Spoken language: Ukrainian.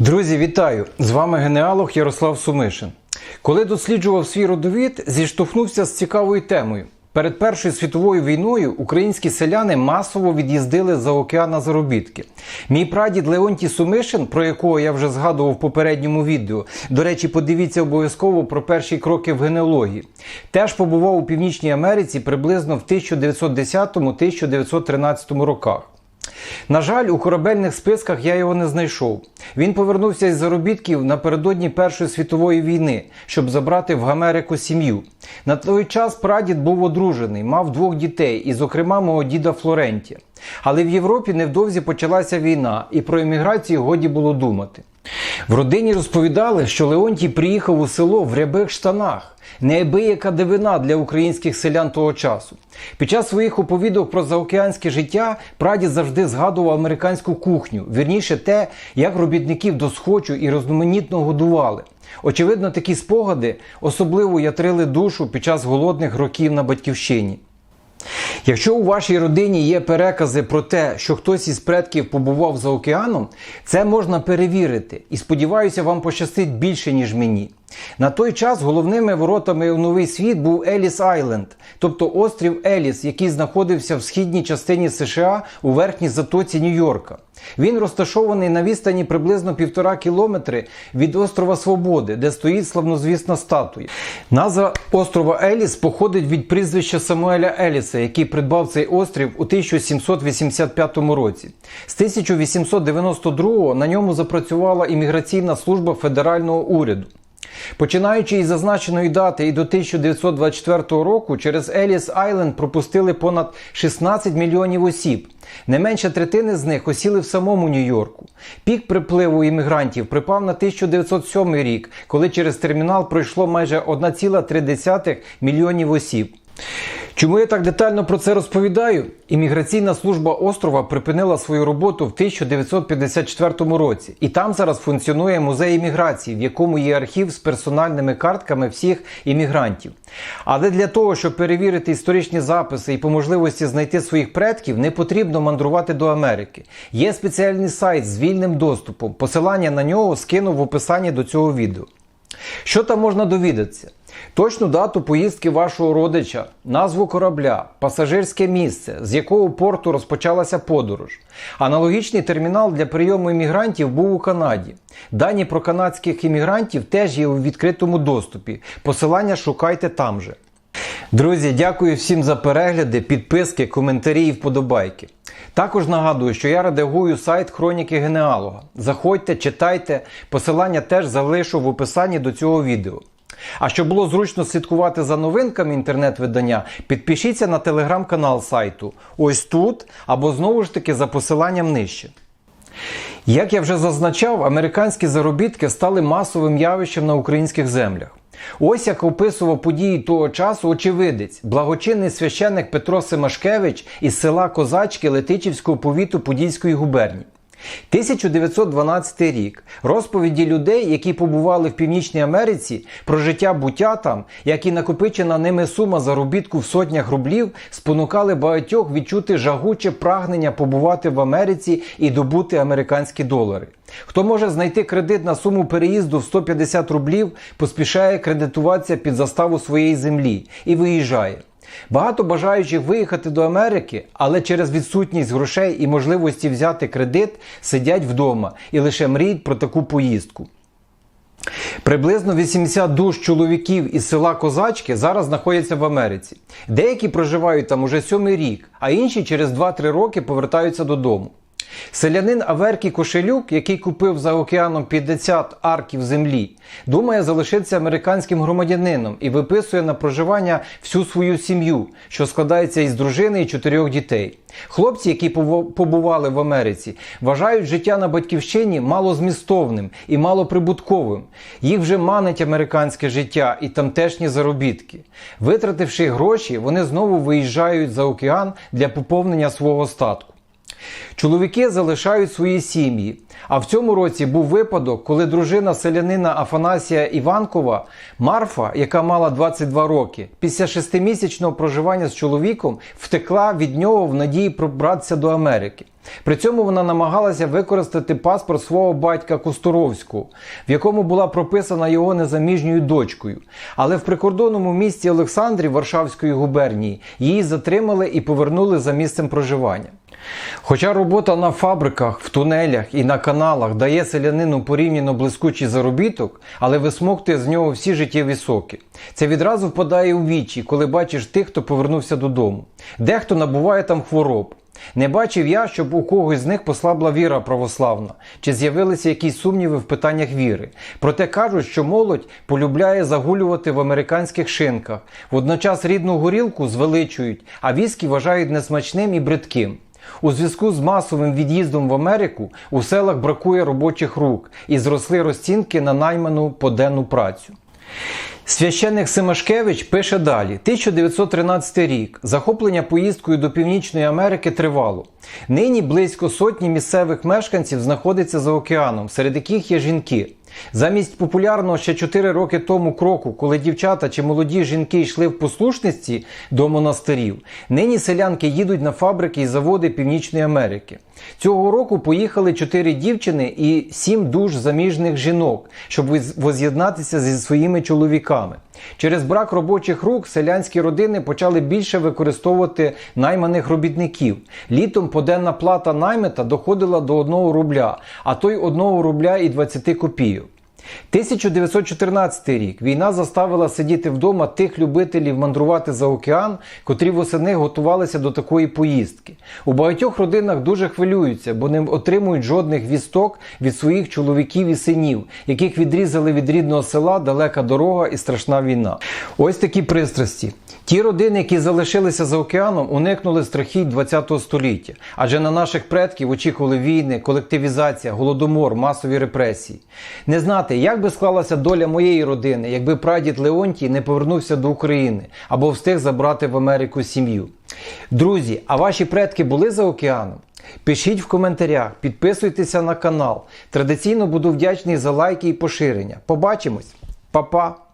Друзі, вітаю! З вами генеалог Ярослав Сумишин. Коли досліджував свій родовід, зіштовхнувся з цікавою темою. Перед Першою світовою війною українські селяни масово від'їздили за океан на заробітки. Мій прадід Леонтій Сумишин, про якого я вже згадував в попередньому відео, до речі, подивіться обов'язково про перші кроки в генеалогії, теж побував у Північній Америці приблизно в 1910-1913 роках. На жаль, у корабельних списках я його не знайшов. Він повернувся із заробітків напередодні Першої світової війни, щоб забрати в Америку сім'ю. На той час прадід був одружений, мав двох дітей, і, зокрема, мого діда Флоренті. Але в Європі невдовзі почалася війна, і про еміграцію годі було думати. В родині розповідали, що Леонтій приїхав у село в рябих штанах. Неабияка дивина для українських селян того часу. Під час своїх оповідок про заокеанське життя прадід завжди згадував американську кухню, вірніше те, як робітників досхочу і розноманітно годували. Очевидно, такі спогади особливо ятрили душу під час голодних років на батьківщині. Якщо у вашій родині є перекази про те, що хтось із предків побував за океаном, це можна перевірити. І сподіваюся, вам пощастить більше, ніж мені. На той час головними воротами у новий світ був Еліс Айленд, тобто острів Еліс, який знаходився в східній частині США у верхній затоці Нью-Йорка. Він розташований на відстані приблизно півтора кілометри від острова Свободи, де стоїть славнозвісна статуя. Назва острова Еліс походить від прізвища Самуеля Еліса, який придбав цей острів у 1785 році. З 1892 на ньому запрацювала імміграційна служба федерального уряду. Починаючи із зазначеної дати і до 1924 року через Еліс Айленд пропустили понад 16 мільйонів осіб. Не менше третини з них осіли в самому Нью-Йорку. Пік припливу іммігрантів припав на 1907 рік, коли через термінал пройшло майже 1,3 мільйонів осіб. Чому я так детально про це розповідаю? Імміграційна служба острова припинила свою роботу в 1954 році, і там зараз функціонує музей імміграції, в якому є архів з персональними картками всіх іммігрантів. Але для того, щоб перевірити історичні записи і по можливості знайти своїх предків, не потрібно мандрувати до Америки. Є спеціальний сайт з вільним доступом. Посилання на нього скину в описанні до цього відео. Що там можна довідатися? Точну дату поїздки вашого родича, назву корабля, пасажирське місце, з якого порту розпочалася подорож. Аналогічний термінал для прийому іммігрантів був у Канаді. Дані про канадських іммігрантів теж є у відкритому доступі. Посилання шукайте там же. Друзі, дякую всім за перегляди, підписки, коментарі і вподобайки. Також нагадую, що я редагую сайт Хроніки Генеалога. Заходьте, читайте, посилання теж залишу в описанні до цього відео. А щоб було зручно слідкувати за новинками інтернет-видання, підпишіться на телеграм-канал сайту ось тут або знову ж таки за посиланням нижче. Як я вже зазначав, американські заробітки стали масовим явищем на українських землях. Ось як описував події того часу очевидець, благочинний священник Петро Семашкевич із села Козачки Летичівського повіту Подільської губернії. 1912 рік. Розповіді людей, які побували в Північній Америці, про життя буття там, як і накопичена ними сума заробітку в сотнях рублів, спонукали багатьох відчути жагуче прагнення побувати в Америці і добути американські долари. Хто може знайти кредит на суму переїзду в 150 рублів, поспішає кредитуватися під заставу своєї землі і виїжджає. Багато бажаючих виїхати до Америки, але через відсутність грошей і можливості взяти кредит сидять вдома і лише мріють про таку поїздку. Приблизно 80 душ чоловіків із села Козачки зараз знаходяться в Америці. Деякі проживають там уже сьомий рік, а інші через 2-3 роки повертаються додому. Селянин Аверкій Кошелюк, який купив за океаном 50 арків землі, думає залишитися американським громадянином і виписує на проживання всю свою сім'ю, що складається із дружини і чотирьох дітей. Хлопці, які побували в Америці, вважають життя на батьківщині малозмістовним і малоприбутковим. Їх вже манить американське життя і тамтешні заробітки. Витративши гроші, вони знову виїжджають за океан для поповнення свого статку. Чоловіки залишають свої сім'ї. А в цьому році був випадок, коли дружина селянина Афанасія Іванкова, Марфа, яка мала 22 роки, після шестимісячного проживання з чоловіком втекла від нього в надії пробратися до Америки. При цьому вона намагалася використати паспорт свого батька Кустуровського, в якому була прописана його незаміжньою дочкою. Але в прикордонному місті Олександрі Варшавської губернії її затримали і повернули за місцем проживання. Хоча робота на фабриках, в тунелях і на каналах дає селянину порівняно блискучий заробіток, але висмоктує з нього всі життєві соки. Це відразу впадає у вічі, коли бачиш тих, хто повернувся додому. Дехто набуває там хвороб. Не бачив я, щоб у когось з них послабла віра православна, чи з'явилися якісь сумніви в питаннях віри. Проте кажуть, що молодь полюбляє загулювати в американських шинках. Водночас рідну горілку звеличують, а віскі вважають несмачним і бридким. У зв'язку з масовим від'їздом в Америку у селах бракує робочих рук і зросли розцінки на найману поденну працю. Священник Симашкевич пише далі: 1913 рік. Захоплення поїздкою до Північної Америки тривало. Нині близько сотні місцевих мешканців знаходиться за океаном, серед яких є жінки. Замість популярного ще 4 роки тому кроку, коли дівчата чи молоді жінки йшли в послушності до монастирів, нині селянки їдуть на фабрики і заводи Північної Америки. Цього року поїхали 4 дівчини і 7 душ заміжних жінок, щоб воз'єднатися зі своїми чоловіками. Через брак робочих рук селянські родини почали більше використовувати найманих робітників. Літом поденна плата наймита доходила до 1 рубля, а то й 1 рубля і 20 копійок. 1914 рік війна заставила сидіти вдома тих любителів мандрувати за океан, котрі восени готувалися до такої поїздки. У багатьох родинах дуже хвилюються, бо не отримують жодних вісток від своїх чоловіків і синів, яких відрізали від рідного села далека дорога і страшна війна. Ось такі пристрасті. Ті родини, які залишилися за океаном, уникнули страхіть ХХ століття, адже на наших предків очікували війни, колективізація, голодомор, масові репресії. Не знати, як би склалася доля моєї родини, якби прадід Леонтій не повернувся до України або встиг забрати в Америку сім'ю. Друзі, а ваші предки були за океаном? Пишіть в коментарях, підписуйтеся на канал. Традиційно буду вдячний за лайки і поширення. Побачимось, Па-па!